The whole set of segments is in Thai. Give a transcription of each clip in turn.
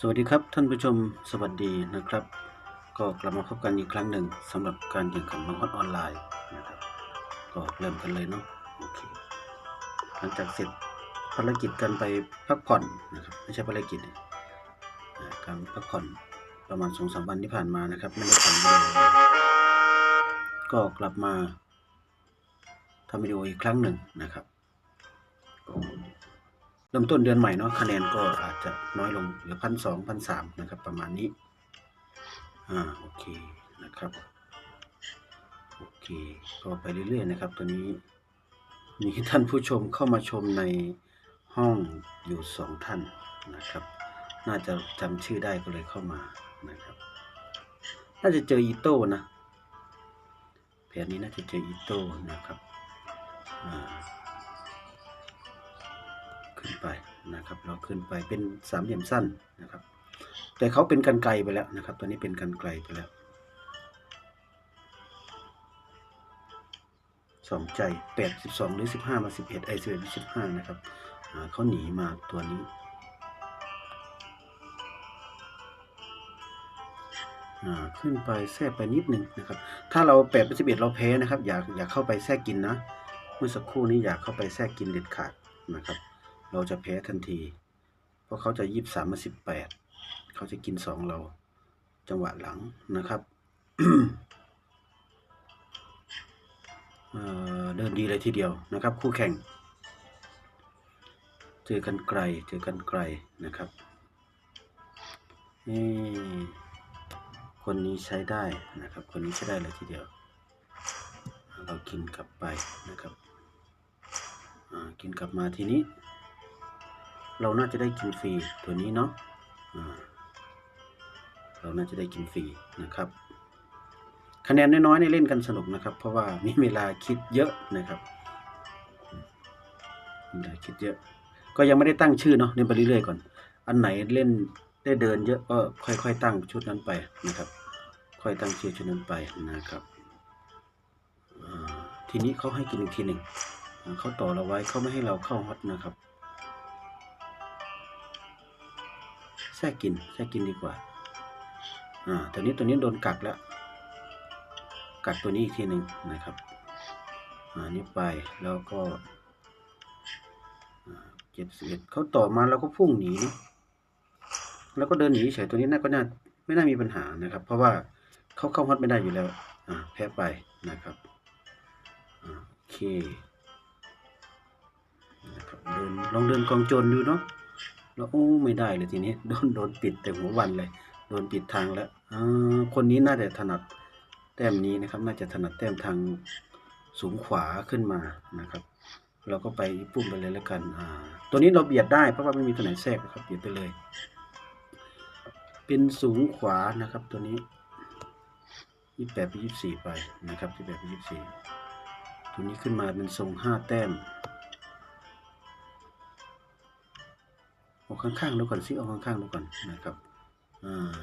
สวัสดีครับท่านผู้ชมสวัสดีนะครับ ก็กลับมาพบกันอีกครั้งหนึ่งสำหรับการแข่งขันบังคับออนไลน์นะครับ ก็เริ่มกันเลยเนาะโอเคหลังจากเสร็จภารกิจกันไปพักผ่อนนะครับไม่ใช่ภารกิจการพักผ่อนประมาณสองสามวันที่ผ่านมานะครับไม่ได้ทำวิดีโอก็กลับมาทำวิดีโออีกครั้งหนึ่งนะครับ เริ่มต้นเดือนใหม่เนาะคะแนนก็อาจจะน้อยลงเหลือพันสองพันสามนะครับ ประมาณนี้ อ่าโอเคนะครับโอเคก็ไปเรื่อยๆนะครับตอนนี้มีท่านผู้ชมเข้ามาชมในห้องอยู่สองท่านนะครับ น่าจะจำชื่อได้ก็เลยเข้ามานะครับ น่าจะเจออีโต้นะแผนนี้น่าจะเจออีโต้นะครับอ่า ขึ้นไปนะครับ เราขึ้นไปเป็นสามเหลี่ยมสั้นนะครับ แต่เขาเป็นกันไกลไปแล้วนะครับ ตัวนี้เป็นกันไกลไปแล้วสองใจแปดสิบสองหรือสิบห้ามาสิบเอ็ดไอสิบเอ็ดสิบห้านะครับเขาหนีมาตัวนี้ขึ้นไปแทรกไปนิดหนึ่งนะครับ ถ้าเราแปดเป็นสิบเอ็ดเราแพ้นะครับ อยากอยากเข้าไปแทรกกินนะ เมื่อสักครู่นี้อยากเข้าไปแทรกกินเด็ดขาดนะครับ เราจะแพ้ทันที เพราะเขาจะยี่สามมาสิบแปดเขาจะกินสองเรา จังหวะหลังนะครับเเดินดีเลยทีเดียวนะครับ คู่แข่ง เจอกันไกลเจอกันไกลนะครับนี่คนนี้ใช้ได้นะครับ คนนี้ใช้ได้เลยทีเดียว เรากินกลับไปนะครับกินกลับมาทีนี้ เราน่าจะได้กินฟรีตัวนี้เนาะเราน่าจะได้กินฟรีนะครับ คะแนนน้อยๆในเล่นกันสนุกนะครับ เพราะว่ามีเวลาคิดเยอะนะครับเวลาคิดเยอะ ก็ยังไม่ได้ตั้งชื่อเนาะเล่นไปเรื่อยๆก่อน อันไหนเล่นได้เดินเยอะก็ค่อยๆตั้งชุดนั้นไปนะครับ ค่อยตั้งชื่อชุดนั้นไปนะครับทีนี้เขาให้กินอีกทีหนึ่งเขาต่อเราไว้เขาไม่ให้เราเข้าฮอตนะครับ แทรกกินแทรกกินดีกว่า อ่าตัวนี้ตัวนี้โดนกักแล้ว กักตัวนี้อีกทีหนึ่งนะครับ อ่านี้ไปแล้วก็เจ็ดสิบเอ็ดเขาต่อมาเราก็พุ่งหนีนะแล้วก็เดินหนีเฉยตัวนี้น่าก็น่าไม่น่ามีปัญหานะครับ เพราะว่าเขาเข้าฮอตไม่ได้อยู่แล้ว อ่าแพ้ไปนะครับอ่าโอเคนะครับเดินลองเดินกองโจรดูเนาะ แล้วโอ้ไม่ได้เลยทีนี้โดนโดนปิดแต่หัววันเลย โดนปิดทางแล้วคนนี้น่าจะถนัดแต้มนี้นะครับ น่าจะถนัดแต้มทางสูงขวาขึ้นมานะครับ เราก็ไปปุ่มไปเลยแล้วกันอ่าตัวนี้เราเบียดได้เพราะว่าไม่มีตัวไหนแทรกนะครับเบียดไปเลย เป็นสูงขวานะครับ ตัวนี้ยี่แปดไปยี่สี่ไปนะครับยี่แปดไปยี่สี่ตัวนี้ขึ้นมาเป็นทรงห้าแต้ม ข้างๆดูก่อนสิเอาข้างๆดูก่อนนะครับอ่า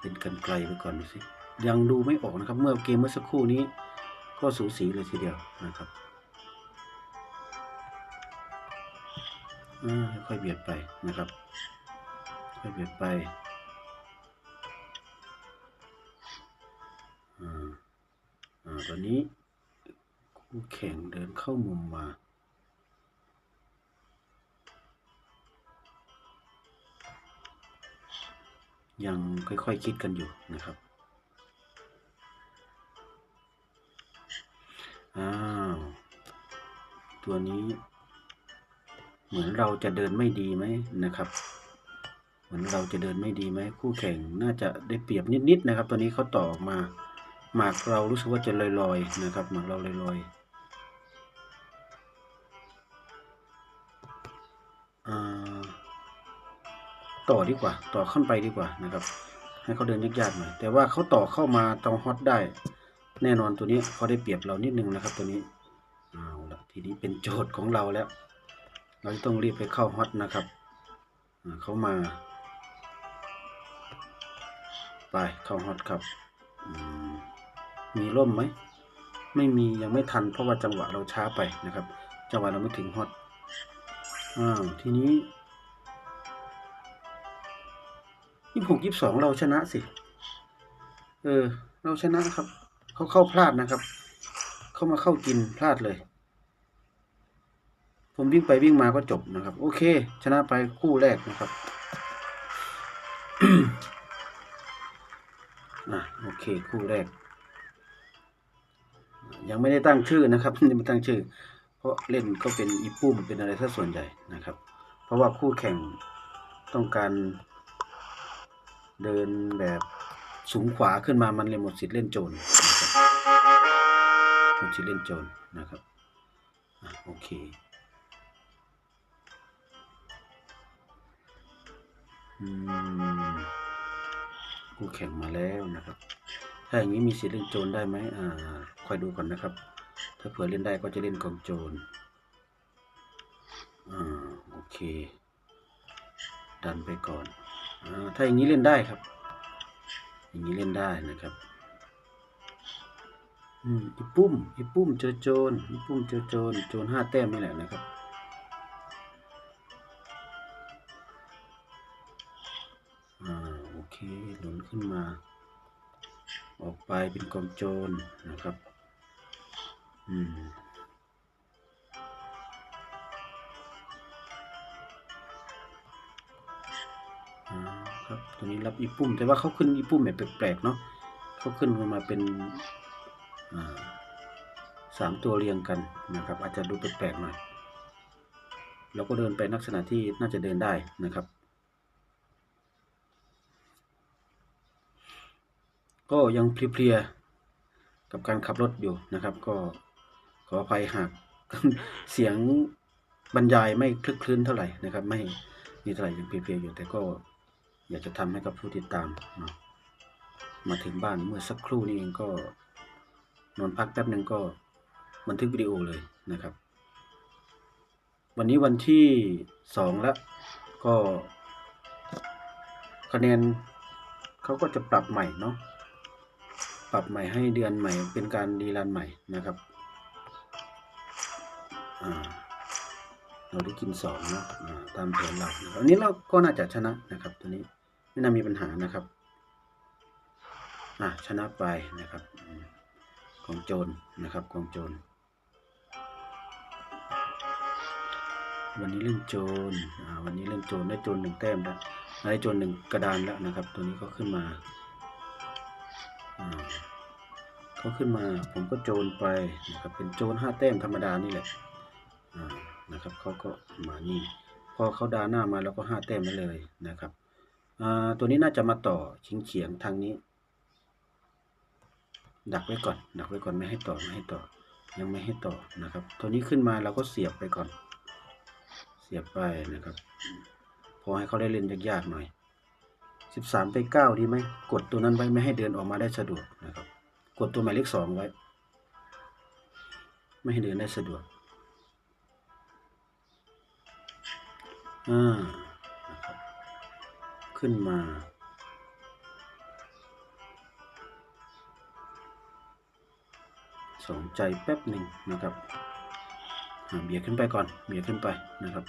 เป็นกันไกลไปก่อนดูสิยังดูไม่ออกนะครับ เมื่อเกมเมื่อสักครู่นี้ ก็สูสีเลยทีเดียวนะครับค่อยๆเบียดไปนะครับ ค่อยเบียดไปอ่าตอนนี้ คู่แข่งเดินเข้ามุมมายังค่อยๆคคิดกันอยู่นะครับ อ้าว ตัวนี้ เหมือนเราจะเดินไม่ดีไหมนะครับ เหมือนเราจะเดินไม่ดีไหม คู่แข่งน่าจะได้เปรียบนิดๆนะครับ ตัวนี้เขาต่อออกมา หมากเรารู้สึกว่าจะลอยๆนะครับ หมากเราลอยๆ ต่อดีกว่า ต่อขึ้นไปดีกว่านะครับ ให้เขาเดินยากๆหน่อยแต่ว่าเขาต่อเข้ามาตรงฮอตได้ แน่นอนตัวนี้เขาได้เปรียบเรานิดนึงนะครับ ตัวนี้เอาละทีนี้เป็นโจทย์ของเราแล้ว เราจะต้องรีบไปเข้าฮอตนะครับเขามา ไปเข้าฮอตครับมมีร่มไหมไม่มียังไม่ทันเพราะว่าจังหวะเราช้าไปนะครับ จังหวะเราไม่ถึงฮอตอ้าวทีนี้ ยี่หกยี่สองเราชนะสิ เออ เราชนะครับ เขาเข้าพลาดนะครับ เข้ามาเข้ากินพลาดเลย ผมวิ่งไปวิ่งมาก็จบนะครับ โอเค ชนะไปคู่แรกนะครับอะโอเค คู่แรก ยังไม่ได้ตั้งชื่อนะครับยังไม่ตั้งชื่อ เพราะเล่นก็เป็นอีปุ้มเป็นอะไรซะส่วนใหญ่นะครับ เพราะว่าคู่แข่งต้องการ เดินแบบสูงขวาขึ้นมามันเลยหมดสิทธิ์เล่นโจรหมดสิทธิ์เล่นโจรนะครับอโอเคอืมคู่แข่งมาแล้วนะครับ ถ้าอย่างนี้มีสิทธิ์เล่นโจรได้ไหมอ่าคอยดูก่อนนะครับ ถ้าเผื่อเล่นได้ก็จะเล่นกองโจรอ่าโอเค ดันไปก่อน ถ้าอย่างนี้เล่นได้ครับ อย่างนี้เล่นได้นะครับอืมอีปุ้มอีปุ้มเจอโจรอีปุ้มเจอโจรโจรห้าแต้มนี่แหละนะครับอ่าโอเคหนุนขึ้นมา ออกไปเป็นกองโจรนะครับ อืม ครับตัวนี้รับอีปุ่ม แต่ว่าเขาขึ้นอีปุ่มแบบแปลกๆเนาะเขาขึ้นมาเป็นสามตัวเรียงกันนะครับ อาจจะดูแปลกๆหน่อยเราก็เดินไปลักษณะที่น่าจะเดินได้นะครับ ก็ยังเพลียๆกับการขับรถอยู่นะครับ ก็ขออภัยหากเสียงบรรยายไม่คลึกคลื้นเท่าไหร่นะครับ ไม่นี่เท่าไหร่ยังเพลียๆอยู่แต่ก็ อยากจะทำให้กับผู้ติดตามเนาะมาถึงบ้านเมื่อสักครู่นี้เองก็นอนพักแป๊บหนึ่งก็บันทึกวิดีโอเลยนะครับ วันนี้วันที่สองแล้วก็คะแนนเขาก็จะปรับใหม่เนาะปรับใหม่ให้เดือนใหม่ เป็นการดีรันใหม่นะครับเราได้กินสองนาะตามแผนเราอันนี้เราก็น่าจะชนะนะครับตัวนี้ ไม่น่ามีปัญหานะครับ อ่าชนะไปนะครับ ของโจรนะครับของโจร วันนี้เล่นโจรอ่าวันนี้เล่นโจรได้โจรหนึ่งแต้มแล้วได้โจรหนึ่งกระดานแล้วนะครับ ตัวนี้ก็ขึ้นมาอ่าเขาขึ้นมาผมก็โจรไปนะครับ เป็นโจรห้าแต้มธรรมดานี่แหละนะครับเขาก็มานี่ พอเขาดาหน้ามาแล้วก็ห้าแต้มไปเลยนะครับ ตัวนี้น่าจะมาต่อชิงเฉียงทางนี้ ดักไว้ก่อน ดักไว้ก่อนไม่ให้ต่อไม่ให้ต่อ ยังไม่ให้ต่อนะครับ ตัวนี้ขึ้นมาเราก็เสียบไปก่อน เสียบไปนะครับพอให้เขาได้เล่นยากๆหน่อยสิบสามไปเก้าดีไหมกดตัวนั้นไว้ไม่ให้เดินออกมาได้สะดวกนะครับ กดตัวหมายเลขสองไว้ ไม่ให้เดินได้สะดวกอ่า ขึ้นมาสนใจแป๊บหนึ่งนะครับเบียดขึ้นไปก่อน เบียดขึ้นไปนะครับ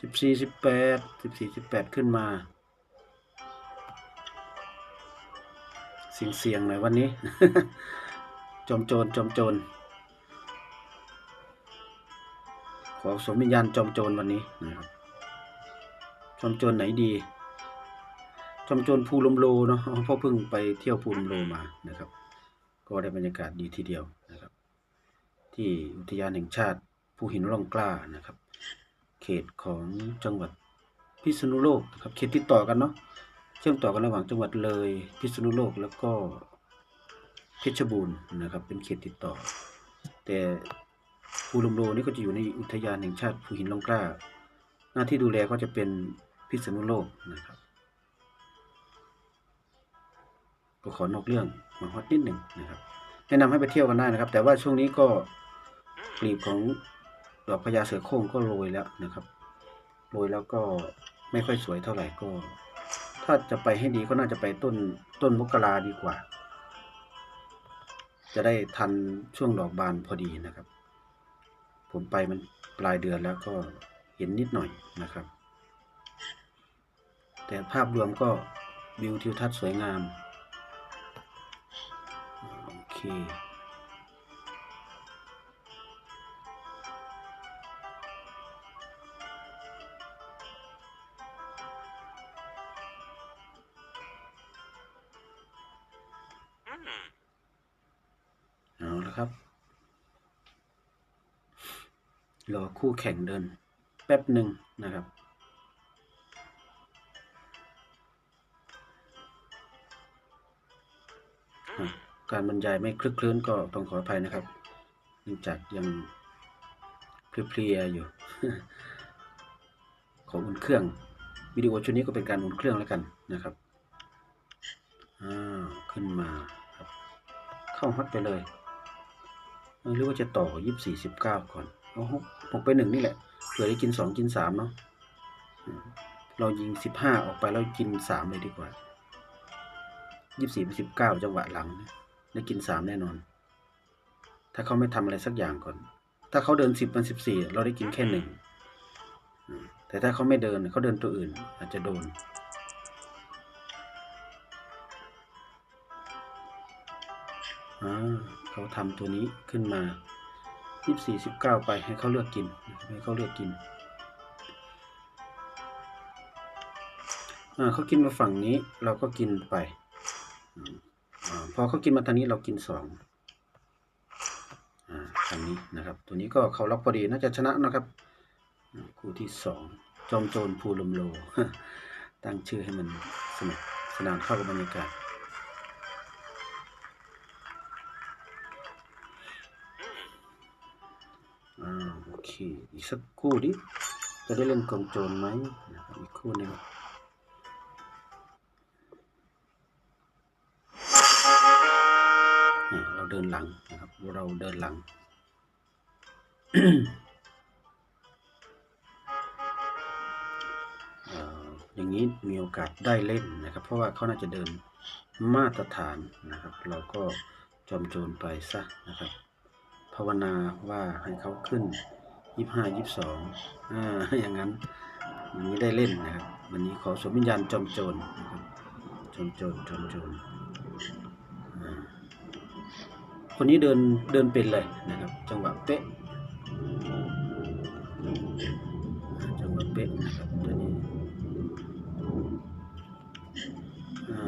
สิบสี่สิบแปดสิบสี่สิบแปดขึ้นมา เสียงเสียงๆหน่อยวันนี้ จอมโจรจอมโจร ขอสมวิญญาณจอมโจรวันนี้นะครับ จอมโจรไหนดี จอมโจรภูลมโลเนาะเพราะเพิ่งไปเที่ยวภูลมโลมานะครับ ก็ได้บรรยากาศดีทีเดียวนะครับ ที่อุทยานแห่งชาติภูหินร่องกล้านะครับ เขตของจังหวัดพิษณุโลกนะครับเขตติดต่อกันเนาะเชื่อมต่อกันระหว่างจังหวัดเลยพิษณุโลกแล้วก็เพชรบูรณ์นะครับ เป็นเขตติดต่อ แต่ ภูลมโลนี่ก็จะอยู่ในอุทยานแห่งชาติภูหินร่องกล้า หน้าที่ดูแลก็จะเป็นพิษณุโลกนะครับ ก็ขอนอกเรื่องมาฮอตนิดหนึ่งนะครับ แนะนำให้ไปเที่ยวกันได้นะครับ แต่ว่าช่วงนี้ก็กลีบของดอกพญาเสือโคร่งก็โรยแล้วนะครับโรยแล้วก็ไม่ค่อยสวยเท่าไหร่ก็ ถ้าจะไปให้ดีก็น่าจะไปต้นต้นมกราดีกว่า จะได้ทันช่วงดอกบานพอดีนะครับ ผมไปมันปลายเดือนแล้วก็เห็นนิดหน่อยนะครับ แต่ภาพรวมก็วิวทิวทัศน์สวยงาม โอเค รอคู่แข่งเดิน แป๊บหนึ่งนะครับ การบรรยายไม่คลึกคลื้นก็ต้องขออภัยนะครับ เนื่องจากยังเพลียอยู่ ขออุ่นเครื่องวิดีโอชุดนี้ก็เป็นการอุ่นเครื่องแล้วกันนะครับอ้าวขึ้นมาครับ เข้าฮอตไปเลยเออหรือว่าจะต่อยี่สี่สิบเก้าก่อน เอาหกหกไปหนึ่งนี่แหละเผื่อได้กินสองกินสามเนาะเรายิงสิบห้าออกไปแล้วกินสามเลยดีกว่ายี่สี่ไปสิบเก้าจังหวะหลังได้กินสามแน่นอน ถ้าเขาไม่ทำอะไรสักอย่างก่อน ถ้าเขาเดินสิบมันสิบสี่เราได้กินแค่หนึ่งแต่ถ้าเขาไม่เดินเขาเดินตัวอื่น อาจจะโดนอ่าเขาทำตัวนี้ขึ้นมา ยี่สี่สิบเก้าไปให้เขาเลือกกินให้เขาเลือกกินเขากินมาฝั่งนี้เราก็กินไปอพอเขากินมาทางนี้เรากินสองอทางนี้นะครับ ตัวนี้ก็เขาล็อกพอดีน่าจะชนะนะครับ คู่ที่สองจอมโจรภูลมโล ตั้งชื่อให้มันสนุกสนานเข้ากับบรรยากาศ อีกสักคู่ดิจะได้เล่นกองโจรไหมนะครับอีกคู่หนึงอ่าเราเดินหลังนะครับ เราเดินหลังเอ่ออย่างนี้มีโอกาสได้เล่นนะครับ เพราะว่าเขาน่าจะเดินมาตรฐานนะครับ เราก็จอมโจรไปซะนะครับ ภาวนาว่าให้เขาขึ้น ยี่ห้ายี่สองอ่าอย่างนั้นอย่างนี้ได้เล่นนะครับ วันนี้ขอสมวิญญาณจอมโจรนะครับจอมโจรจอมโจรคนนี้เดินเดินเป็นเลยนะครับ จังหวะเป๊ะจังหวะเป๊ะนะครับตัวนี้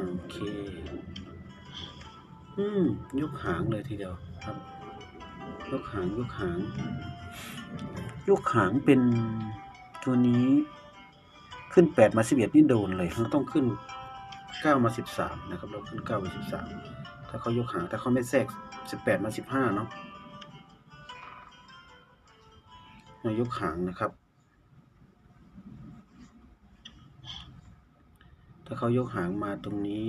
โอเคอืมยกหางเลยทีเดียวครับ ยกหางยกหาง ยกหางเป็นตัวนี้ขึ้นแปดมาสิบเอ็ดนี่โดนเลยเราต้องขึ้นเก้ามาสิบสามนะครับ เราขึ้นเก้ามาสิบสามถ้าเขายกหางถ้าเขาไม่แทรกสิบแปดมาสิบห้าเนาะเรายกหางนะครับ ถ้าเขายกหางมาตรงนี้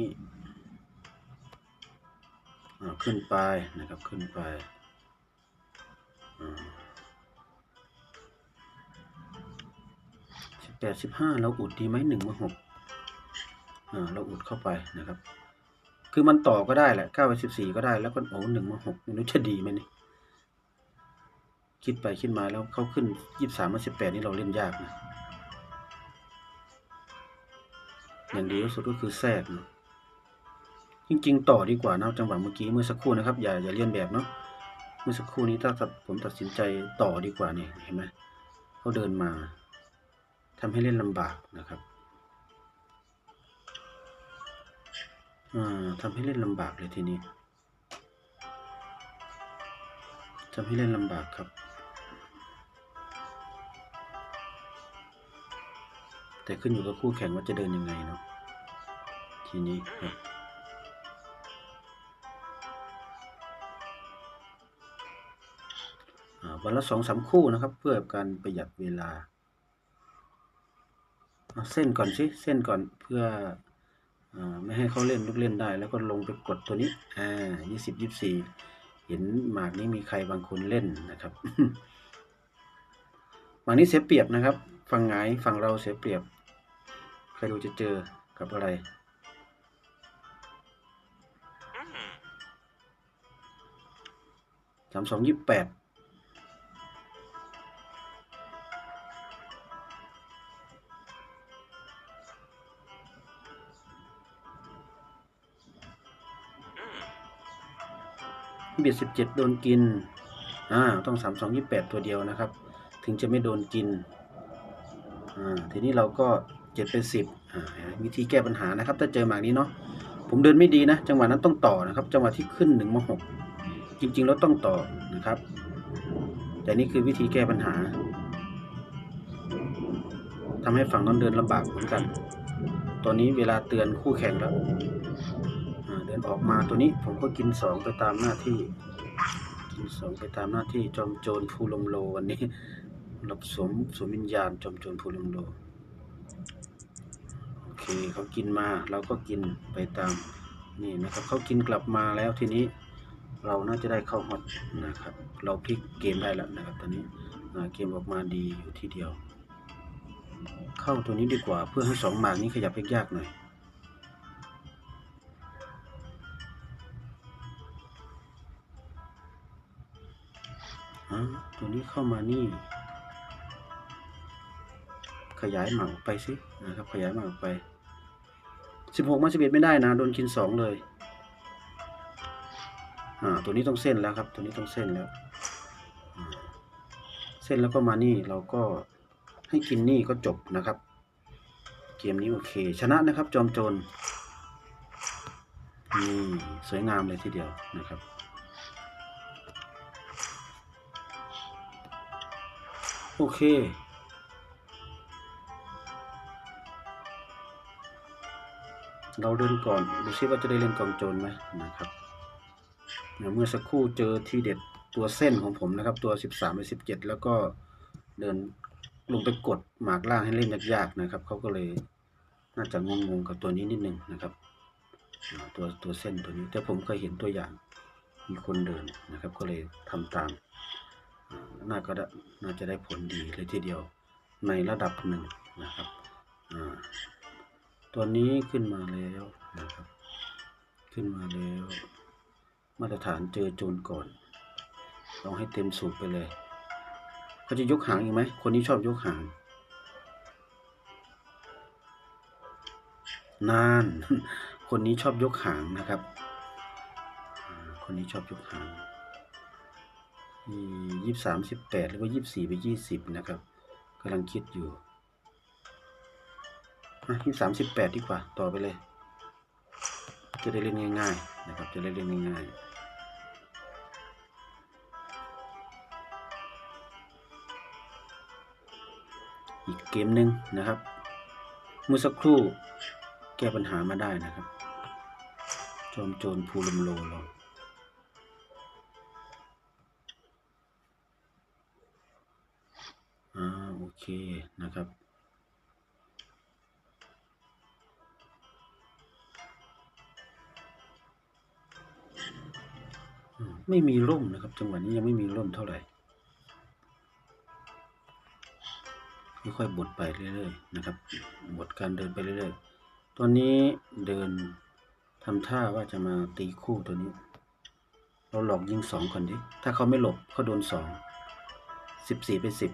ขึ้นไปนะครับขึ้นไป แปดสิบห้าเราอุดดีไหมหนึ่งมาหกอ่าเราอุดเข้าไปนะครับ คือมันต่อก็ได้แหละเก้าไปสิบสี่ก็ได้แล้วก็โอ้หนึ่งมาหกไม่รู้จะดีไหมนี่คิดไปคิดมาแล้วเขาขึ้นยี่สามมาสิบแปดนี่เราเล่นยากนะอย่างดีที่สุดก็คือแทรกนะจริง ๆ ต่อดีกว่านะจังหวะเมื่อกี้เมื่อสักครู่นะครับอย่าอย่าเลียนแบบเนาะเมื่อสักครู่นี้ถ้าผมตัดสินใจต่อดีกว่านี่เห็นไหมเขาเดินมาำให้เล่นลำบากนะครับอ่าทำให้เล่นลำบากเลยทีนี้ทำให้เล่นลำบากครับ แต่ขึ้นอยู่กับคู่แข่งว่าจะเดินยังไงเนาะทีนี้ครับอ่าวันละสองสามคู่นะครับ เพื่อการประหยัดเวลา เอาเส้นก่อนสิเส้นก่อนเพื่ออไม่ให้เขาเล่นลูกเล่นได้ แล้วก็ลงไปกดตัวนี้อ่ายี่สิบยี่สี่เห็นหมากนี้มีใครบางคนเล่นนะครับหมากนี้เสียเปรียบนะครับฝั่งไหนฝั่งเราเสียเปรียบ ใครดูจะเจอกับอะไรสามสองยี่แปด เบียดสิบเจ็ดโดนกิน อ่า ต้องสามสองยี่แปดตัวเดียวนะครับ ถึงจะไม่โดนกิน อ่า ทีนี้เราก็เจ็ดเป็นสิบอ่า วิธีแก้ปัญหานะครับ ถ้าเจอหมากนี้เนาะ ผมเดินไม่ดีนะ จังหวะนั้นต้องต่อนะครับ จังหวะที่ขึ้นหนึ่งมาหก จริง ๆ แล้วต้องต่อนะครับ แต่นี่คือวิธีแก้ปัญหาทำให้ฝั่งนั้นเดินลำบากเหมือนกัน ตอนนี้เวลาเตือนคู่แข่งแล้ว นออกมาตัวนี้ผมก็กินสองไปตามหน้าที่ กินสองไปตามหน้าที่จอมโจรภูลมโลวันนี้หลับสมสมวิญญาณจอมโจรภูลมโลโอเคเขากินมาเราก็กินไปตามนี่นะครับเขากินกลับมาแล้วทีนี้ เราน่าจะได้เข้าฮอตนะครับ เราพลิกเกมได้แล้วนะครับตอนนี้เกมออกมาดีอยู่ทีเดียว เข้าตัวนี้ดีกว่าเพื่อให้สองหมากนี้ขยับยากๆหน่อย เข้ามานี่ ขยายหมากอกไปสินะครับ ขยายหมากอกไปสิบหกมาสิบเอ็ดไม่ได้นะโดนกินสองเลยอ่าตัวนี้ต้องเส้นแล้วครับ ตัวนี้ต้องเส้นแล้ว เส้นแล้วก็มานี่เราก็ให้กินนี่ก็จบนะครับ เกมนี้โอเค ชนะนะครับ จอมโจรนี่สวยงามเลยทีเดียวนะครับ โอเค เราเดินก่อน ดูซิว่าจะได้เล่นกองโจรไหมนะครับเดี๋ยวเมื่อสักครู่เจอที่เด็ดตัวเส้นของผมนะครับ ตัว 13ไป17 แล้วก็เดินลงไปกดหมากล่างให้เล่นยากๆนะครับ เขาก็เลยน่าจะงงๆกับตัวนี้นิดนึงนะครับ ตัวตัวเส้นตัวนี้แต่ผมเคยเห็นตัวอย่างมีคนเดินนะครับ ก็เลยทำตาม น่าก็น่าจะได้ผลดีเลยทีเดียวในระดับหนึ่งนะครับตัวนี้ขึ้นมาแล้วนะครับ ขึ้นมาแล้ว มาตรฐานเจอโจรก่อนลองให้เต็มสูบไปเลยเขาจะยกหางอีกไหมคนนี้ชอบยกหางนาน คนนี้ชอบยกหางนะครับ คนนี้ชอบยกหาง ยี่สามสิบแปดหรือว่ายี่สี่ไปยี่สิบนะครับกำลังคิดอยู่ยี่สามสิบแปดดีกว่าต่อไปเลย จะได้เล่นง่ายๆนะครับ จะได้เล่นง่ายๆอีกเกมหนึ่งนะครับ เมื่อสักครู่แก้ปัญหามาได้นะครับ จอมโจรภูลมโลเร เคนะครับ ไม่มีร่มนะครับ จังหวะนี้ยังไม่มีร่มเท่าไหร่ค่อยๆบดไปเรื่อยๆนะครับบดการเดินไปเรื่อยๆ ตอนนี้เดินทำท่าว่าจะมาตีคู่ตัวนี้ เราหลอกยิงสองก่อนดิ ถ้าเขาไม่หลบเขาโดนสองสิบสี่เป็นสิบ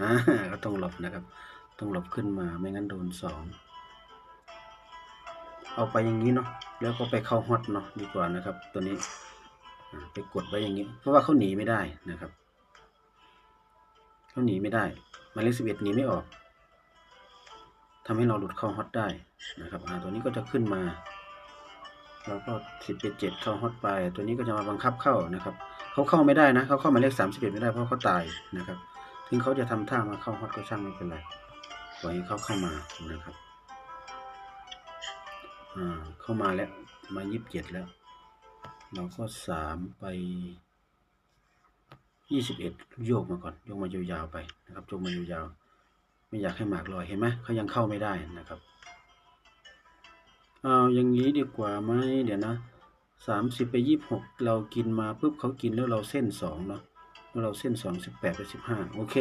อ่าก็ต้องหลบนะครับ ต้องหลบขึ้นมาไม่งั้นโดนสองเอาไปอย่างนี้เนาะแล้วก็ไปเข้าฮอตเนาะดีกว่านะครับ ตัวนี้ไปกดไว้อย่างนี้ เพราะว่าเขาหนีไม่ได้นะครับเขาหนีไม่ได้หมายเลขสิบเอ็ดหนีไม่ออกทำให้เราหลุดเข้าฮอตได้นะครับอ่าตัวนี้ก็จะขึ้นมาเราก็สิบเจ็ดเข้าฮอตไป ตัวนี้ก็จะมาบังคับเข้านะครับเขาเข้าไม่ได้นะเขาเข้าหมายเลขสามสิบเอ็ดไม่ได้เพราะเขาตายนะครับ ถึงเขาจะทำท่ามาเข้าฮอตก็ช่างไม่เป็นไรปล่อยให้เขาเข้ามานะครับอ่าเข้ามาแล้วมายี่สิบเจ็ดแล้ว เราก็สามไปยี่สิบเอ็ดโยกมาก่อนโยกมายาวๆไปนะครับโยกมายาวๆไม่อยากให้หมากลอยเห็นไหมเขายังเข้าไม่ได้นะครับเอาอย่างนี้ดีกว่าไหมเดี๋ยวนะสามสิบไปยี่สิบหกเรากินมาปุ๊บเขากินแล้วเราเส้นสองเนาะ เราเส้นสองสิบแปดไปสิบห้าโอเค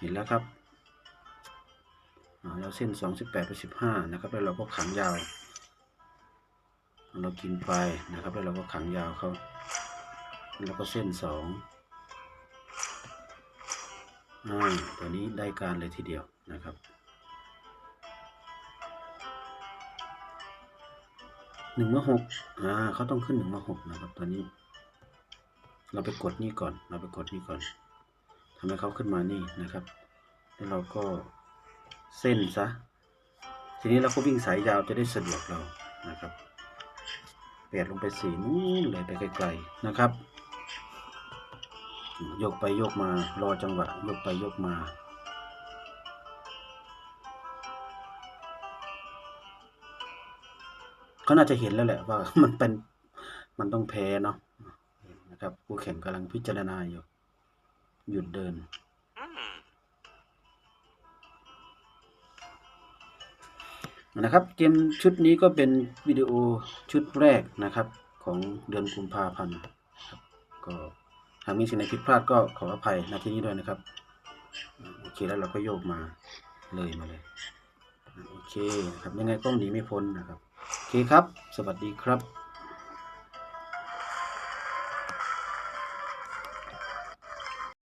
เห็นแล้วครับอ่าเส้นสองสิบแปดไปสิบห้านะครับแล้วเราก็ขังยาว เรากินไปนะครับแล้วเราก็ขังยาวเขาแล้วก็เส้นสองอ่าตัวนี้ได้การเลยทีเดียวนะครับหนึ่งมาหกอ่าเขาต้องขึ้นหนึ่งมาหกนะครับตัวนี้ เราไปกดนี่ก่อน เราไปกดนี่ก่อนทำให้เขาขึ้นมานี่นะครับ แล้วเราก็เส้นซะ ทีนี้เราก็วิ่งสายยาวจะได้สะดวกเรานะครับเปดลงไปสีนู้นเลยไปไกลๆนะครับ ยกไปยกมารอจังหวะยกไปยกมาเขาน่าจะเห็นแล้วแหละว่ามันเป็นมันต้องแพ้เนาะ นะครับผู้แข่งกำลังพิจารณาอยู่ หยุดเดิน นะครับ เกมชุดนี้ก็เป็นวิดีโอชุดแรกนะครับ ของเดือนกุมภาพันธ์ครับก็หากมีสิ่งใดผิดพลาดก็ขออภัยณที่นี้ด้วยนะครับ โอเคแล้วเราก็โยกมาเลยมาเลยโอเคนะครับยังไงก็หนีไม่พ้นนะครับ โอเคครับ สวัสดีครับ